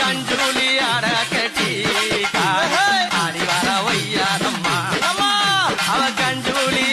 கஞ்சுலி அட கட்டி ஆடி வர ஒய்யாரம்மா அவ கஞ்சுலி